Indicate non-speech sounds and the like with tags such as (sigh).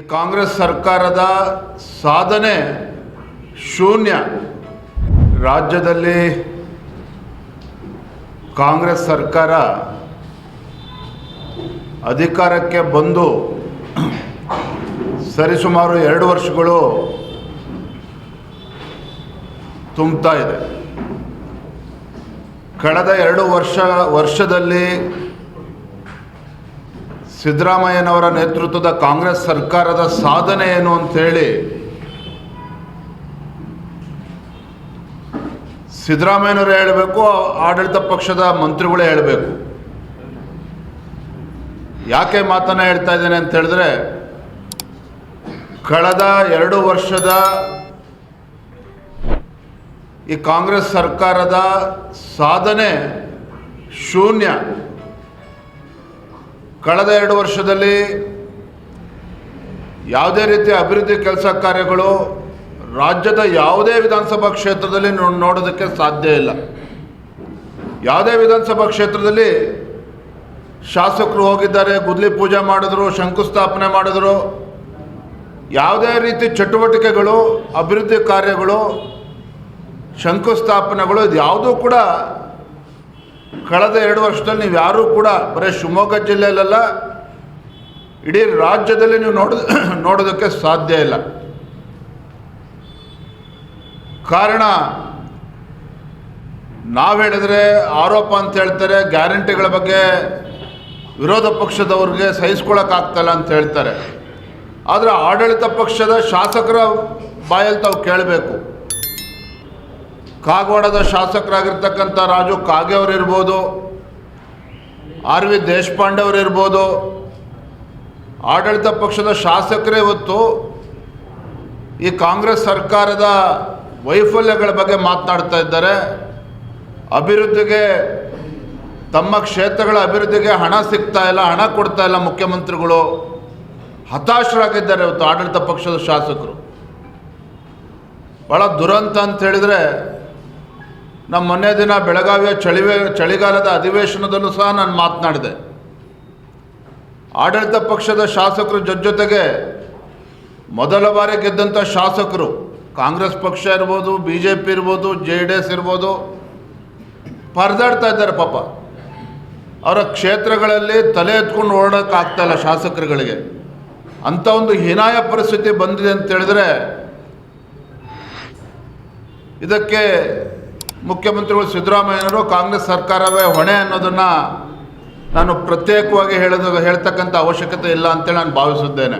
ಈ ಕಾಂಗ್ರೆಸ್ ಸರ್ಕಾರದ ಸಾಧನೆ ಶೂನ್ಯ. ರಾಜ್ಯದಲ್ಲಿ ಕಾಂಗ್ರೆಸ್ ಸರ್ಕಾರ ಅಧಿಕಾರಕ್ಕೆ ಬಂದು ಸರಿಸುಮಾರು ಎರಡು ವರ್ಷಗಳು ತುಂಬ್ತಾ ಇದೆ. ಕಳೆದ ಎರಡು ವರ್ಷ, ವರ್ಷದಲ್ಲಿ ಸಿದ್ದರಾಮಯ್ಯನವರ ನೇತೃತ್ವದ ಕಾಂಗ್ರೆಸ್ ಸರ್ಕಾರದ ಸಾಧನೆ ಏನು ಅಂಥೇಳಿ ಸಿದ್ದರಾಮಯ್ಯನವರೇ ಹೇಳಬೇಕು, ಆಡಳಿತ ಪಕ್ಷದ ಮಂತ್ರಿಗಳೇ ಹೇಳಬೇಕು. ಯಾಕೆ ಮಾತನ್ನು ಹೇಳ್ತಾ ಇದ್ದೇನೆ ಅಂತ ಹೇಳಿದ್ರೆ, ಕಳೆದ ಎರಡು ವರ್ಷದ ಈ ಕಾಂಗ್ರೆಸ್ ಸರ್ಕಾರದ ಸಾಧನೆ ಶೂನ್ಯ. ಕಳೆದ ಎರಡು ವರ್ಷದಲ್ಲಿ ಯಾವುದೇ ರೀತಿಯ ಅಭಿವೃದ್ಧಿ ಕೆಲಸ ಕಾರ್ಯಗಳು ರಾಜ್ಯದ ಯಾವುದೇ ವಿಧಾನಸಭಾ ಕ್ಷೇತ್ರದಲ್ಲಿ ನೋಡೋದಕ್ಕೆ ಸಾಧ್ಯ ಇಲ್ಲ. ಯಾವುದೇ ವಿಧಾನಸಭಾ ಕ್ಷೇತ್ರದಲ್ಲಿ ಶಾಸಕರು ಹೋಗಿದ್ದಾರೆ, ಗುದ್ಲಿ ಪೂಜೆ ಮಾಡಿದ್ರು, ಶಂಕುಸ್ಥಾಪನೆ ಮಾಡಿದ್ರು, ಯಾವುದೇ ರೀತಿ ಚಟುವಟಿಕೆಗಳು, ಅಭಿವೃದ್ಧಿ ಕಾರ್ಯಗಳು, ಶಂಕುಸ್ಥಾಪನೆಗಳು ಇದು ಯಾವುದೂ ಕೂಡ ಕಳೆದ ಎರಡು ವರ್ಷದಲ್ಲಿ ನೀವು ಯಾರೂ ಕೂಡ ಬರೀ ಶಿವಮೊಗ್ಗ ಜಿಲ್ಲೆಯಲ್ಲ ಇಡೀ ರಾಜ್ಯದಲ್ಲಿ ನೀವು ನೋಡ (clears throat) ನೋಡೋದಕ್ಕೆ ಸಾಧ್ಯ ಇಲ್ಲ. ಕಾರಣ, ನಾವು ಹೇಳಿದ್ರೆ ಆರೋಪ ಅಂತ ಹೇಳ್ತಾರೆ, ಗ್ಯಾರಂಟಿಗಳ ಬಗ್ಗೆ ವಿರೋಧ ಪಕ್ಷದವ್ರಿಗೆ ಸಹಿಸ್ಕೊಳಕ್ಕಾಗ್ತಲ್ಲ ಅಂತ ಹೇಳ್ತಾರೆ. ಆದರೆ ಆಡಳಿತ ಪಕ್ಷದ ಶಾಸಕರ ಬಾಯಲ್ಲಿ ತಾವು ಕೇಳಬೇಕು. ಕಾಗವಾಡದ ಶಾಸಕರಾಗಿರ್ತಕ್ಕಂಥ ರಾಜು ಕಾಗೆ ಅವರಿರ್ಬೋದು, ಆರ್ ವಿ ದೇಶಪಾಂಡೆ ಅವರಿರ್ಬೋದು, ಆಡಳಿತ ಪಕ್ಷದ ಶಾಸಕರೇ ಇವತ್ತು ಈ ಕಾಂಗ್ರೆಸ್ ಸರ್ಕಾರದ ವೈಫಲ್ಯಗಳ ಬಗ್ಗೆ ಮಾತನಾಡ್ತಾ ಇದ್ದಾರೆ. ಅಭಿವೃದ್ಧಿಗೆ, ತಮ್ಮ ಕ್ಷೇತ್ರಗಳ ಅಭಿವೃದ್ಧಿಗೆ ಹಣ ಸಿಗ್ತಾ ಇಲ್ಲ, ಹಣ ಕೊಡ್ತಾ ಇಲ್ಲ ಮುಖ್ಯಮಂತ್ರಿಗಳು. ಹತಾಶರಾಗಿದ್ದಾರೆ ಇವತ್ತು ಆಡಳಿತ ಪಕ್ಷದ ಶಾಸಕರು. ಭಾಳ ದುರಂತ ಅಂತ ಹೇಳಿದರೆ ನಮ್ಮ ಮೊನ್ನೆ ದಿನ ಬೆಳಗಾವಿಯ ಚಳಿವೆ, ಚಳಿಗಾಲದ ಅಧಿವೇಶನದಲ್ಲೂ ಸಹ ನಾನು ಮಾತನಾಡಿದೆ. ಆಡಳಿತ ಪಕ್ಷದ ಶಾಸಕರು ಜೊತೆಗೆ ಮೊದಲ ಬಾರಿ ಗೆದ್ದಂಥ ಶಾಸಕರು, ಕಾಂಗ್ರೆಸ್ ಪಕ್ಷ ಇರ್ಬೋದು ಬಿ ಜೆ ಪಿ ಇರ್ಬೋದು, ಜೆ ಡಿ ಎಸ್ ಇರ್ಬೋದು, ಪರದಾಡ್ತಾ ಇದ್ದಾರೆ ಪಾಪ. ಅವರ ಕ್ಷೇತ್ರಗಳಲ್ಲಿ ತಲೆ ಎತ್ಕೊಂಡು ಓಡೋಕ್ಕಾಗ್ತಾ ಇಲ್ಲ ಶಾಸಕರುಗಳಿಗೆ. ಅಂಥ ಒಂದು ಹೀನಾಯ ಪರಿಸ್ಥಿತಿ ಬಂದಿದೆ ಅಂತ ಹೇಳಿದ್ರೆ ಇದಕ್ಕೆ ಮುಖ್ಯಮಂತ್ರಿಗಳು ಸಿದ್ದರಾಮಯ್ಯನವರು ಕಾಂಗ್ರೆಸ್ ಸರ್ಕಾರವೇ ಹೊಣೆ ಅನ್ನೋದನ್ನು ನಾನು ಪ್ರತ್ಯೇಕವಾಗಿ ಹೇಳೋದು ಹೇಳ್ತಕ್ಕಂಥ ಅವಶ್ಯಕತೆ ಇಲ್ಲ ಅಂತೇಳಿ ನಾನು ಭಾವಿಸಿದ್ದೇನೆ